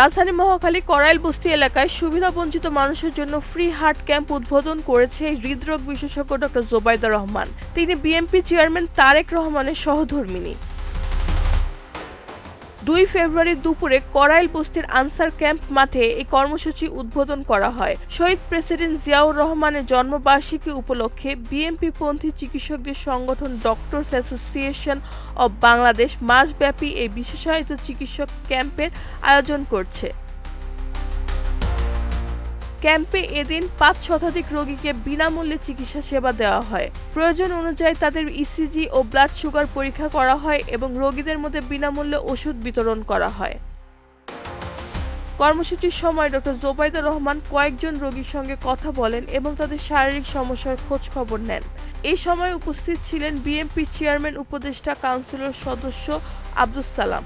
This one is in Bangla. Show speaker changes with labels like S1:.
S1: রাজধানী মহাখালী করাইল বস্তি এলাকায় সুবিধা বঞ্চিত মানুষের জন্য ফ্রি হার্ট ক্যাম্প উদ্বোধন করেছে হৃদরোগ বিশেষজ্ঞ ডক্টর জোবাইদা রহমান। তিনি বিএমপি চেয়ারম্যান তারেক রহমানের সহধর্মিনী দুই ফেব্রুয়ারি দুপুরে করাইল বস্তির আনসার ক্যাম্প মাঠে এই কর্মসূচি উদ্বোধন করা হয়। শহীদ প্রেসিডেন্ট জিয়াউর রহমানের জন্মবার্ষিকী উপলক্ষে বিএনপি পন্থী চিকিৎসকদের সংগঠন ডক্টরস অ্যাসোসিয়েশন অব বাংলাদেশ মাসব্যাপী এই বিশেষায়িত চিকিৎসক ক্যাম্পের আয়োজন করছে। ক্যাম্পে এদিন পাঁচ শতাধিক রোগীকে বিনামূল্যে চিকিৎসা সেবা দেওয়া হয়। প্রয়োজন অনুযায়ী তাদের ইসিজি ও ব্লাড সুগার পরীক্ষা করা হয় এবং রোগীদের মধ্যে বিনামূল্যে ওষুধ বিতরণ করা হয়। কর্মসূচির সময় ডক্টর জোবাইদা রহমান কয়েকজন রোগীর সঙ্গে কথা বলেন এবং তাদের শারীরিক সমস্যার খোঁজ খবর নেন। এই সময় উপস্থিত ছিলেন বিএমপি চেয়ারম্যান, উপদেষ্টা, কাউন্সিলর সদস্য আব্দুস সালাম।